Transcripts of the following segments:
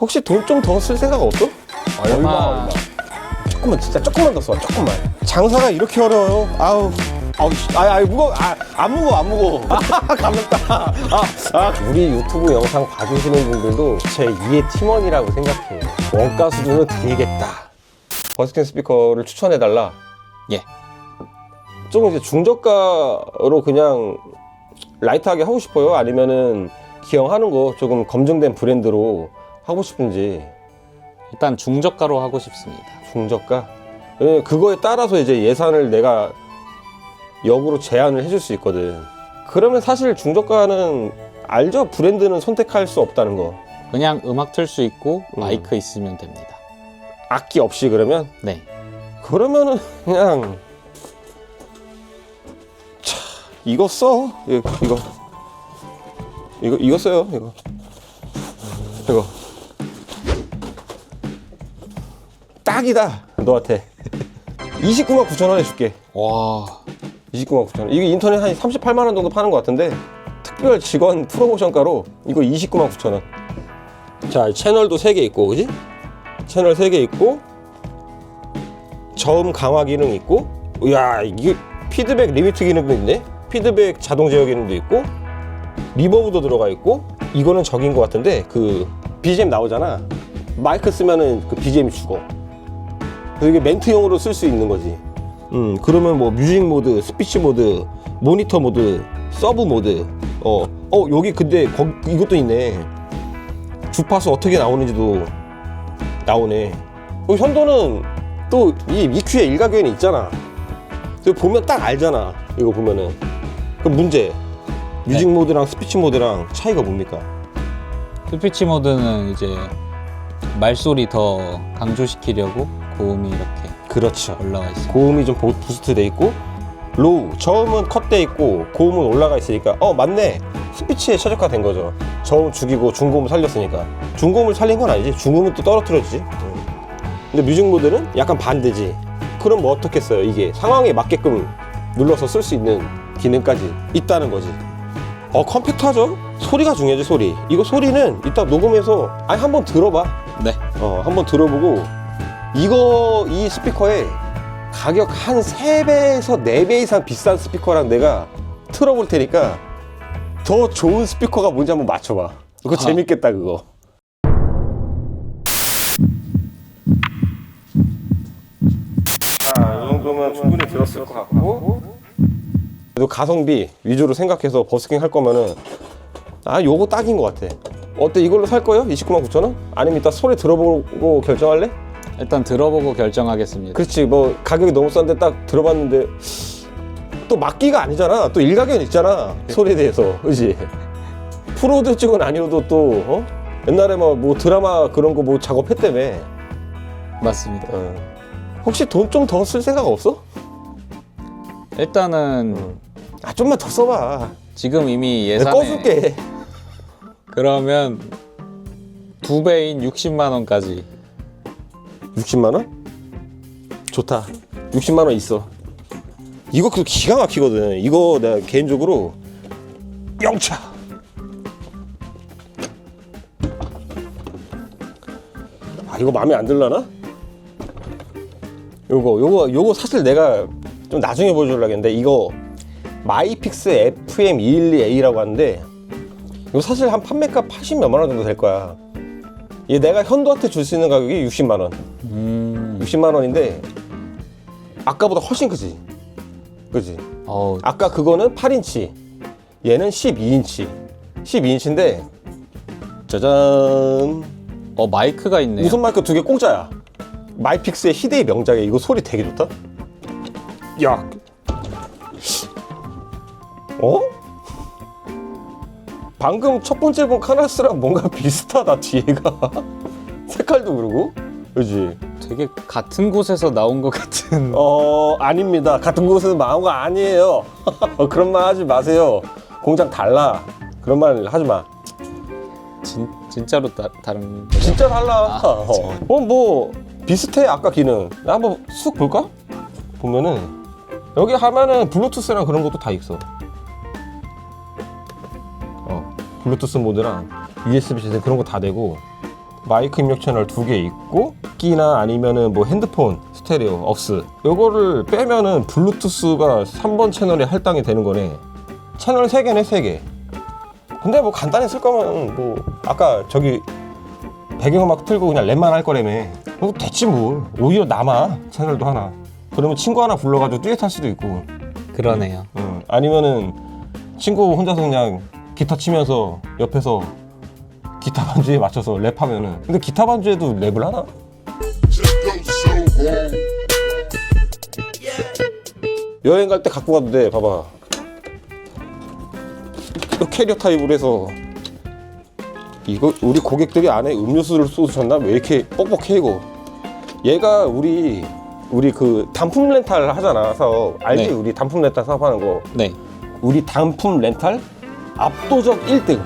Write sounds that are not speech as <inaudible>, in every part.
혹시 돈 좀 더 쓸 생각 없어? 얼마 조금만 진짜 조금만 더 써. 조금만. 장사가 이렇게 어려워요. 아우. 아우, 씨. 아, 아, 무거워. 아, 안 무거워, 안 무거워. <laughs> 아, 가볍다. 아, 아. 우리 유튜브 영상 봐주시는 분들도 제 2의 팀원이라고 생각해요. 원가 수준을 드리겠다. 버스킹 스피커를 추천해 달라. 예 조금 이제 중저가로 그냥 라이트하게 하고 싶어요? 아니면은 기형하는 거 조금 검증된 브랜드로 하고 싶은지 일단 중저가로 하고 싶습니다. 중저가? 왜냐면 그거에 따라서 이제 예산을 내가 역으로 제한을 해줄 수 있거든. 그러면 사실 중저가는 알죠? 브랜드는 선택할 수 없다는 거. 그냥 음악 틀 수 있고 음. 마이크 있으면 됩니다. 악기 없이 그러면? 네 그러면은 그냥 차 이거 써 이거 이거 이거, 이거 써요 이거 이거 딱이다. 너한테. <laughs> 29만 9천 원에 줄게. 와. 29만 9천 원. 이게 인터넷 한 38만 원 정도 파는 것 같은데 특별 직원 프로모션가로 이거 29만 9천 원자 채널도 3개 있고 그지? 채널 3개 있고 저음 강화 기능 있고 야 이게 피드백 리미트 기능도 있네? 피드백 자동 제어 기능도 있고 리버브도 들어가 있고 이거는 적인 것 같은데 그 BGM 나오잖아. 마이크 쓰면은 그 BGM이 죽어 이게 멘트용으로 쓸 수 있는 거지 음 그러면 뭐 뮤직 모드 스피치 모드 모니터 모드 서브 모드 어, 어 여기 근데 거, 이것도 있네 주파수 어떻게 나오는지도 나오네 여기 현도는 또 이 EQ의 일가견이 있잖아. 그 보면 딱 알잖아. 이거 보면은. 그럼 문제. 뮤직 네. 모드랑 스피치 모드랑 차이가 뭡니까? 스피치 모드는 이제 말소리 더 강조시키려고 고음이 이렇게 그렇죠. 올라와 있어요. 고음이 좀 보- 부스트 돼 있고 로우 저음은 컷돼 있고 고음은 올라가 있으니까 어 맞네. 스피치에 최적화된 거죠. 저음 죽이고 중고음 살렸으니까. 중고음을 살린 건 아니지. 중고음은 또 떨어뜨려지지. 응. 근데 뮤직 모드는 약간 반대지. 그럼 뭐 어떻게 써요? 이게 상황에 맞게끔 눌러서 쓸 수 있는 기능까지 있다는 거지. 어 컴팩트하죠? 소리가 중요하지 소리. 이거 소리는 이따 녹음해서 아니 한번 들어봐. 네. 어, 한번 들어보고 이거 이 스피커에 가격 한 3배에서 4배 이상 비싼 스피커랑 내가 틀어볼 테니까 더 좋은 스피커가 뭔지 한번 맞춰봐. 그거 아. 재밌겠다 그거. 자, 이 정도면 충분히 들었을 것 같고 그래도 가성비 위주로 생각해서 버스킹 할 거면은 아 요거 딱인 것 같아. 어때 이걸로 살 거예요? 29만 9천 원? 아니면 이따 소리 들어보고 결정할래? 일단 들어보고 결정하겠습니다. 그렇지 뭐 가격이 너무 싼데 딱 들어봤는데 또 막기가 아니잖아 또 일가견 있잖아 소리에 대해서 그지 프로드 쪽은 아니어도 또 어? 옛날에 뭐, 뭐 드라마 그런 거 뭐 작업했다며 맞습니다. 어. 혹시 돈 좀 더 쓸 생각 없어? 일단은 아 좀만 더 써봐 지금 이미 내가 예산에 꺼줄게 그러면 두 배인 60만 원까지 60만 원? 좋다. 60만 원 있어. 이거 그 기가 막히거든. 이거 내가 개인적으로 영차. 아 이거 마음에 안 들라나? 요거 요거 요거 사실 내가 좀 나중에 보여주려고 했는데 이거 마이픽스 FM212A라고 하는데 이거 사실 한 판매가 80 몇만 원 정도 될 거야 얘 내가 현도한테 줄 수 있는 가격이 60만 원. 음. 60만 원인데 아까보다 훨씬 크지. 그지? 어, 아까 그거는 8인치 얘는 12인치. 12인치인데 짜잔. 어 마이크가 있네요. 무선 마이크? 두 개 공짜야. 마이픽스의 희대의 명작이야 이거 소리 되게 좋다. 야. 어? 방금 첫 번째 본 카나스랑 뭔가 <laughs> 비슷하다 뒤에가. <laughs> 색깔도 그러고. 그지? 되게 같은 곳에서 나온 것 같은. 어 아닙니다. 같은 곳에서 나온 거 아니에요. <laughs> 그런 말 하지 마세요. 공장 달라. 그런 말 하지 마. 진, 진짜로 다, 다른? 진짜 달라. 아, 어, 어, 뭐 비슷해 아까 기능. 나 한번 쑥 볼까? 보면은 여기 하면은 블루투스랑 그런 것도 다 있어 블루투스 모드랑 USB 시스템 그런 거 다 되고 마이크 입력 채널 두 개 있고 끼나 아니면은 뭐 핸드폰 스테레오 억스 요거를 빼면은 블루투스가 3번 채널에 할당이 되는 거네. 채널 3개네 3개. 근데 뭐 간단히 쓸 거면 뭐 아까 저기 배경음악 틀고 그냥 랩만 할 거라며. 뭐 됐지 뭘. 오히려 남아 채널도 하나. 그러면 친구 하나 불러가지고 듀엣 할 수도 있고. 그러네요. 음, 아니면은 친구 혼자서 그냥 기타 치면서 옆에서 기타 반주에 맞춰서 랩하면은 근데 기타 반주에도 랩을 하나? 여행 갈 때 갖고 가도 돼 봐봐 또 캐리어 타입으로 해서 이거 우리 고객들이 안에 음료수를 쏟으셨나? 왜 이렇게 뻑뻑해 이거 얘가 우리 우리 그 단품 렌탈 하잖아 그래서 알지 네. 우리 단품 렌탈 사업하는 거 네. 우리 단품 렌탈 압도적 1등.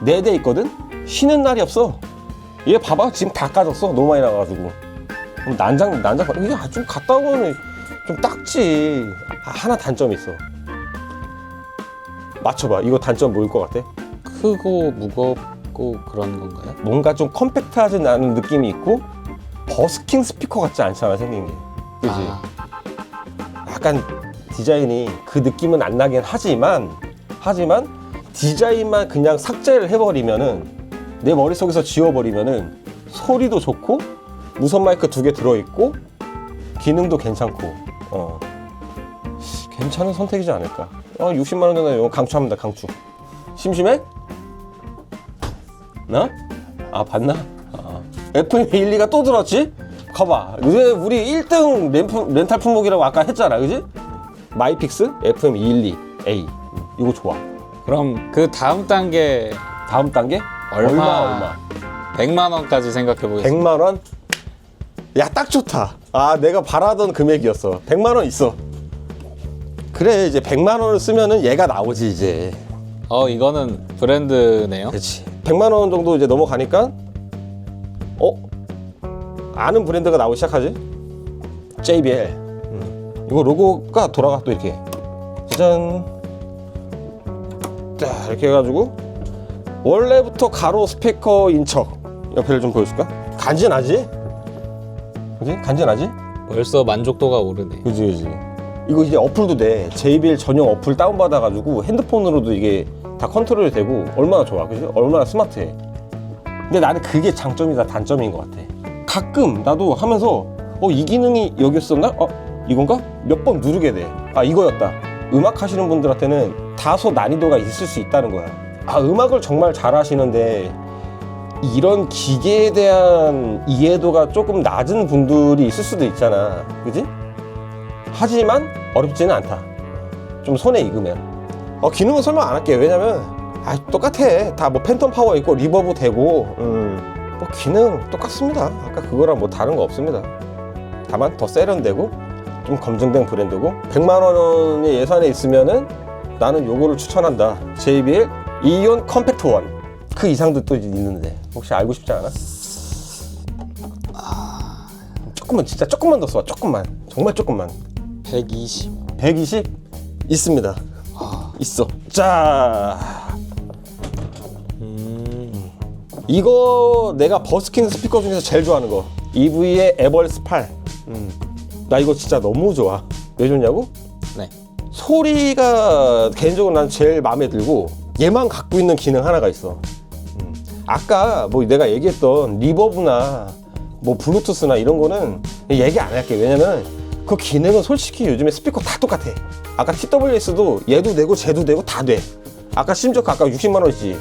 네대 있거든? 쉬는 날이 없어. 얘 봐봐 지금 다 까졌어 너무 많이 나가지고. 그럼 난장 난장 이게 아, 좀 갔다 오면 좀 닦지. 아, 하나 단점이 있어. 맞춰봐. 이거 단점 뭐일 것 같아? 크고 무겁고 그런 건가요? 뭔가 좀 컴팩트하지 않은 느낌이 있고 버스킹 스피커 같지 않잖아 생긴 게. 그지? 아, 약간 디자인이 그 느낌은 안 나긴 하지만 하지만 디자인만 그냥 삭제를 해버리면은 내 머릿속에서 지워버리면은 소리도 좋고 무선 마이크 두 개 들어있고 기능도 괜찮고 어 괜찮은 선택이지 않을까 어 60만 원 정도 이거 강추합니다 강추 심심해? 나? 아 봤나? 아. FM 1, 2가 또 들었지? 가봐 왜 우리 1등 렌프, 렌탈 품목이라고 아까 했잖아 그지? 마이픽스 FM 212A 이거 좋아 그럼 그 다음 단계 다음 단계 얼마? 얼마 얼마 100만 원까지 생각해 보겠습니다. 100만 원? 야 딱 좋다 아 내가 바라던 금액이었어 100만 원 있어 그래 이제 100만 원을 쓰면은 얘가 나오지 이제 어, 이거는 브랜드네요. 그렇지 100만 원 정도 이제 넘어가니까 어? 아는 브랜드가 나오기 시작하지 JBL 음. 이거 로고가 돌아가 또 이렇게 짜잔 자 이렇게 해가지고 원래부터 가로 스피커인 척 옆에를 좀 보여줄까? 간지나지? 그지? 간지나지? 벌써 만족도가 오르네. 그지 그지 이거 이제 어플도 돼 JBL 전용 어플 다운받아가지고 핸드폰으로도 이게 다 컨트롤이 되고 얼마나 좋아 그지 얼마나 스마트해 근데 나는 그게 장점이다 단점인 것 같아 가끔 나도 하면서 어 이 기능이 여기 있었나 어 이건가 몇 번 누르게 돼아 이거였다 음악 하시는 분들한테는 다소 난이도가 있을 수 있다는 거야 아 음악을 정말 잘 하시는데 이런 기계에 대한 이해도가 조금 낮은 분들이 있을 수도 있잖아 그지 하지만 어렵지는 않다. 좀 손에 익으면. 어, 기능은 설명 안 할게요. 왜냐면, 아, 똑같아. 다 뭐 팬텀 파워 있고, 리버브 되고, 음, 뭐 기능 똑같습니다. 아까 그거랑 뭐 다른 거 없습니다. 다만 더 세련되고, 좀 검증된 브랜드고, 100만 원의 예산에 있으면은 나는 요거를 추천한다. JBL 이온 컴팩트 원. 그 이상도 또 있는데, 혹시 알고 싶지 않아? 조금만, 진짜 조금만 더 써. 조금만. 정말 조금만. 120. 120 있습니다. 있어. 자, 음, 이거 내가 버스킹 스피커 중에서 제일 좋아하는 거. EV의 에벌스 8. 음. 나 이거 진짜 너무 좋아. 왜 좋냐고? 네. 소리가 개인적으로 난 제일 마음에 들고 얘만 갖고 있는 기능 하나가 있어. 음. 아까 뭐 내가 얘기했던 리버브나 뭐 블루투스나 이런 거는 얘기 안 할게. 왜냐면 그 기능은 솔직히 요즘에 스피커 다 똑같아. 아까 TWS도 얘도 되고 쟤도 되고 다 돼. 아까 심지어 아까 60만 원이지.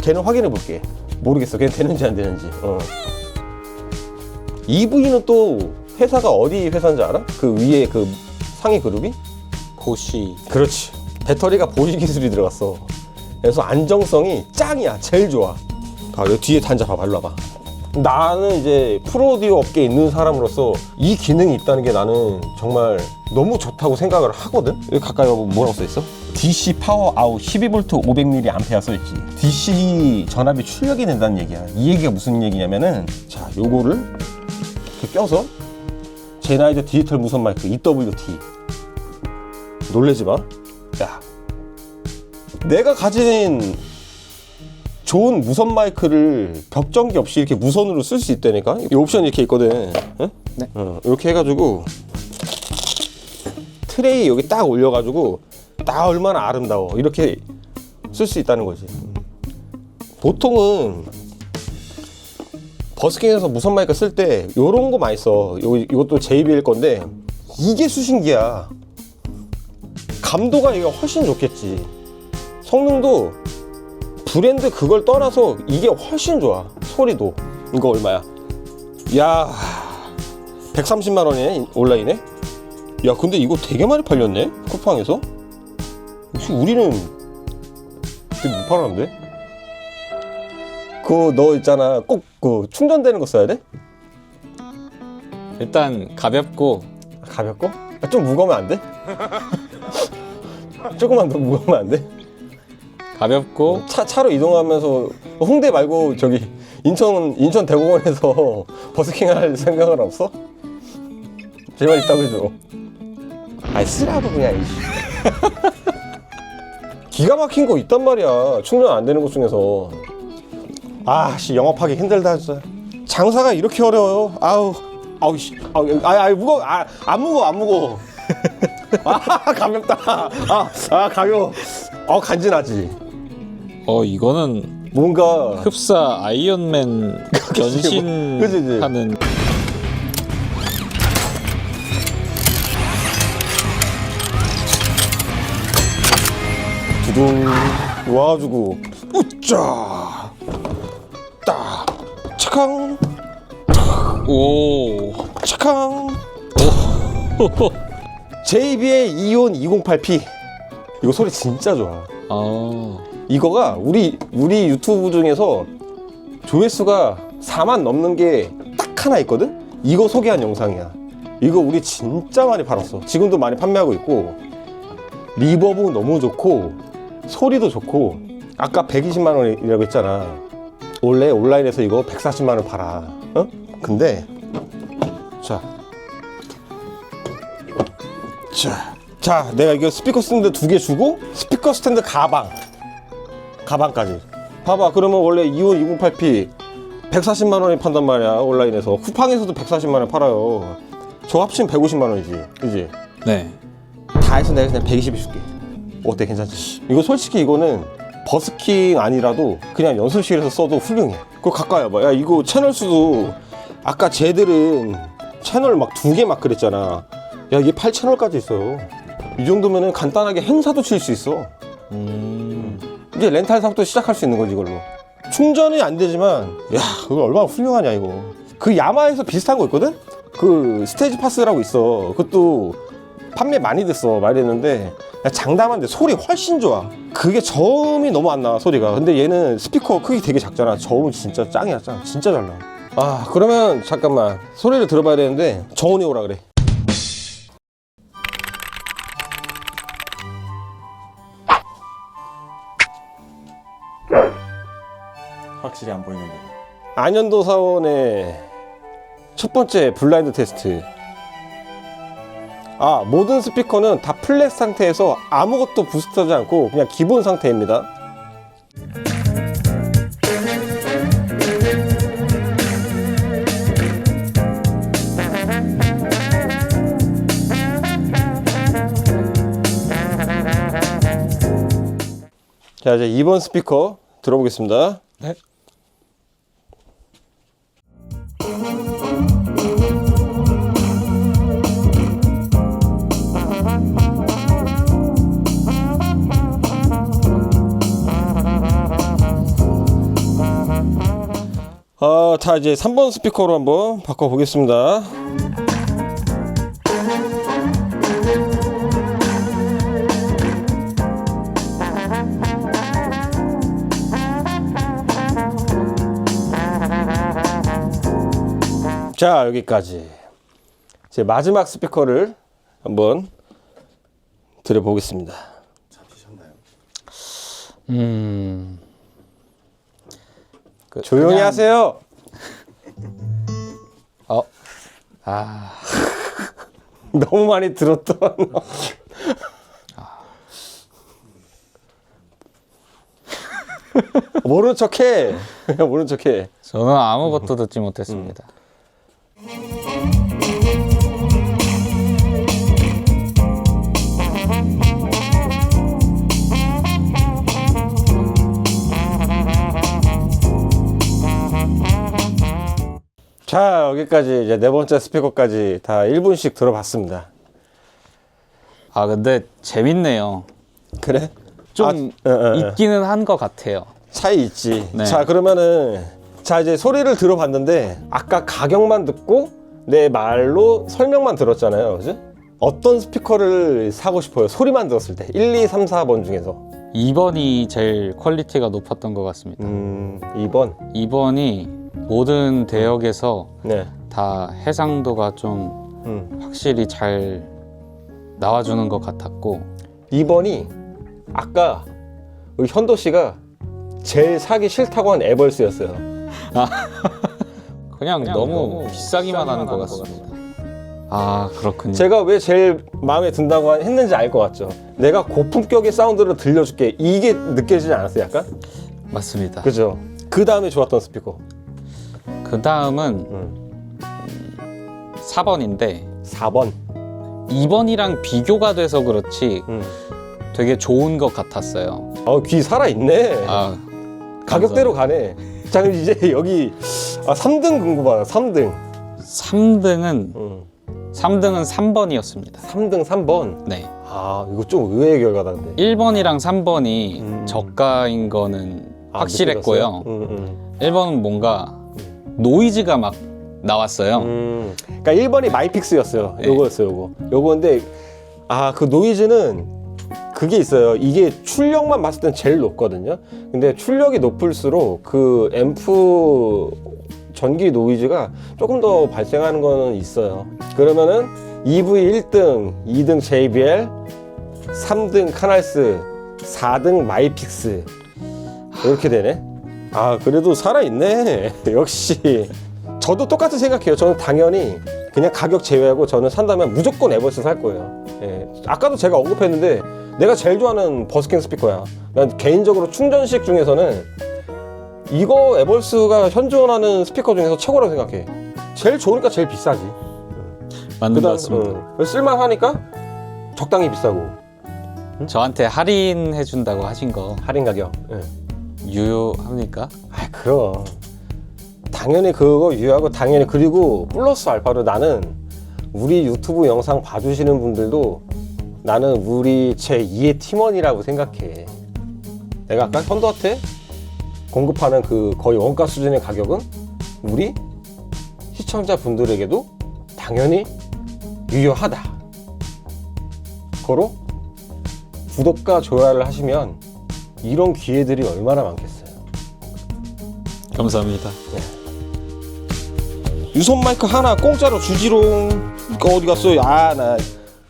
걔는 확인해 볼게. 모르겠어. 걔는 되는지 안 되는지. 어. EV는 또 회사가 어디 회사인지 알아? 그 위에 그 상위 그룹이? 보쉬. 그렇지. 배터리가 보시 기술이 들어갔어. 그래서 안정성이 짱이야. 제일 좋아. 아, 여기 뒤에 단자 봐봐. 일로 와봐. 나는 이제 프로디오 업계에 있는 사람으로서 이 기능이 있다는 게 나는 정말 너무 좋다고 생각을 하거든? 여기 가까이 가면 뭐라고 써있어? DC 파워 아웃 12V 500mA 암페어 써있지. DC 전압이 출력이 된다는 얘기야. 이 얘기가 무슨 얘기냐면은 자, 요거를 이렇게 껴서 제나이저 디지털 무선 마이크 EWT 놀래지 마. 야, 내가 가진 좋은 무선 마이크를 벽전기 없이 이렇게 무선으로 쓸 수 있다니까? 이 옵션 이렇게 있거든. 응? 네. 어, 이렇게 해가지고 트레이 여기 딱 올려가지고 딱 얼마나 아름다워. 이렇게 쓸 수 있다는 거지. 보통은 버스킹에서 무선 마이크 쓸 때 요런 거 많이 써. 요, 이것도 JBL 건데 이게 수신기야. 감도가 이게 훨씬 좋겠지. 성능도 브랜드 그걸 떠나서 이게 훨씬 좋아. 소리도. 이거 얼마야? 야 130만 원이네 온라인에? 야 근데 이거 되게 많이 팔렸네 쿠팡에서? 혹시 우리는 되게 못 팔았는데 그거 너 있잖아 꼭 그 충전되는 거 써야 돼? 일단 가볍고 가볍고? 아, 좀 무거우면 안 돼? <laughs> 조금만 더 무거우면 안 돼? 가볍고 차, 차로 이동하면서 홍대 말고 저기 인천 인천 대공원에서 <laughs> 버스킹 할 생각은 없어? 제발 있다고 해줘. 아이 쓰라고 그냥. 이씨. <laughs> 기가 막힌 거 있단 말이야. 충전 안 되는 것 중에서. 아씨 영업하기 힘들다 진짜. 장사가 이렇게 어려워요. 아우 아우 씨. 아우 아, 아 무거. 아안 무거 안 무거. <laughs> 아 가볍다. 아, 아 가벼워. 어 간지나지. 어 이거는 뭔가 흡사 아이언맨 그치, 그치. 변신하는 두둥 와가지고 우짜 딱 차캉 오. 차캉 JBL 이온 208P 이거 소리 진짜 좋아. 아, 이거가 우리 우리 유튜브 중에서 조회수가 4만 넘는 게 딱 하나 있거든? 이거 소개한 영상이야. 이거 우리 진짜 많이 팔았어. 지금도 많이 판매하고 있고 리버브 너무 좋고 소리도 좋고 아까 120만 원이라고 했잖아 원래 온라인에서 이거 140만 원 팔아 어? 근데 자 자, 자, 내가 이거 스피커 스탠드 두 개 주고 스피커 스탠드 가방, 가방까지. 봐봐, 그러면 원래 25 208p 140만 원에 판단 말이야 온라인에서 쿠팡에서도 140만 원에 팔아요. 저 합치면 150만 원이지, 그지? 네. 다 해서 내가 그냥 120에 줄게. 어때, 괜찮지? 이거 솔직히 이거는 버스킹 아니라도 그냥 연습실에서 써도 훌륭해. 그거 가까이 와봐. 야, 이거 채널 수도 아까 쟤들은 채널 막 두 개 막 그랬잖아. 야, 이게 8채널까지 있어요. 이 정도면은 간단하게 행사도 칠 수 있어. 음, 이제 렌탈 사업도 시작할 수 있는 거지, 이걸로. 충전이 안 되지만, 야, 그거 얼마나 훌륭하냐, 이거. 그 야마에서 비슷한 거 있거든? 그 스테이지 파스라고 있어. 그것도 판매 많이 됐어, 많이 됐는데, 야, 장담한데 소리 훨씬 좋아. 그게 저음이 너무 안 나와, 소리가. 근데 얘는 스피커 크기 되게 작잖아. 저음은 진짜 짱이야, 짱. 진짜 잘 나와. 아, 그러면 잠깐만. 소리를 들어봐야 되는데, 정훈이 오라 그래. 확실히 안 보이는 부분. 안현도 사원의 첫 번째 블라인드 테스트. 아, 모든 스피커는 다 플랫 상태에서 아무것도 부스트하지 않고 그냥 기본 상태입니다. 자, 이제 2번 스피커 들어보겠습니다. 네. 아, 자 이제 3번 스피커로 한번 바꿔 보겠습니다. 자, 여기까지. 제 마지막 스피커를 한번 들어보겠습니다. 음. 그, 조용히 그냥- 하세요. 어, 아, <laughs> 너무 많이 들었던. 모르는 척해. <laughs> 모르는 척해. 저는 아무것도 듣지 못했습니다. 자 여기까지 이제 네 번째 스피커까지 다 1분씩 들어봤습니다. 아 근데 재밌네요. 그래? 좀 아, 어, 어, 어. 있기는 한 것 같아요. 차이 있지. 네. 자 그러면은 자 이제 소리를 들어봤는데 아까 가격만 듣고 내 말로 설명만 들었잖아요. 그지? 어떤 스피커를 사고 싶어요? 소리만 들었을 때 1, 2, 3, 4번 중에서 2번이 제일 퀄리티가 높았던 것 같습니다. 음 2번 2번이 모든 대역에서 네 다 해상도가 좀 음. 확실히 잘 나와주는 것 같았고 2번이 아까 우리 현도 씨가 제일 사기 싫다고 한 에벌스였어요. <laughs> 그냥, 너무, 비싸기만 하는 것 같습니다. 아 그렇군요. 제가 왜 제일 마음에 든다고 했는지 알 것 같죠? 내가 고품격의 사운드를 들려줄게. 이게 느껴지지 않았어요, 약간? 맞습니다. 그죠? 그 다음에 좋았던 스피커. 그 다음은 음. 4번인데 4번. 2번이랑 비교가 돼서 그렇지 음. 되게 좋은 것 같았어요. 어, 귀 살아있네. 아 가격대로 가네. 자, 그럼 이제 여기 아, 3등 궁금하다. 3등. 3등은 음. 3등은 3번이었습니다. 3등 3번. 네. 아, 이거 좀 의외의 결과다, 근데. 1번이랑 3번이 음. 저가인 거는 아, 확실했고요. 느껴졌어요? 음, 음. 1번은 뭔가 노이즈가 막 나왔어요. 음. 그러니까 1번이 마이픽스였어요. 네. 요거였어요, 요거. 요거인데 아, 그 노이즈는 그게 있어요. 이게 출력만 봤을 땐 제일 높거든요. 근데 출력이 높을수록 그 앰프 전기 노이즈가 조금 더 발생하는 거는 있어요. 그러면은 EV 1등, 2등 JBL, 3등 카날스, 4등 마이픽스 이렇게 되네. 아 그래도 살아있네. <laughs> 역시 저도 똑같이 생각해요. 저는 당연히 그냥 가격 제외하고 저는 산다면 무조건 에버스 살 거예요. 예. 아까도 제가 언급했는데 내가 제일 좋아하는 버스킹 스피커야. 난 개인적으로 충전식 중에서는 이거 에버스가 현존하는 스피커 중에서 최고라고 생각해. 제일 좋으니까 제일 비싸지. 맞는 것 그다음 같습니다. 응. 쓸만하니까 적당히 비싸고 저한테 할인해 준다고 하신 거 할인 가격. 예. 유효합니까? 아 그럼. 당연히 그거 유효하고 당연히 그리고 플러스 알파로 나는 우리 유튜브 영상 봐주시는 분들도 나는 우리 제 2의 팀원이라고 생각해. 내가 아까 현도한테 공급하는 그 거의 원가 수준의 가격은 우리 시청자 분들에게도 당연히 유효하다. 거로 구독과 좋아요를 하시면 이런 기회들이 얼마나 많겠어요 감사합니다. 유선 마이크 하나 공짜로 주지롱. 이거 어디 갔어요? 아, 나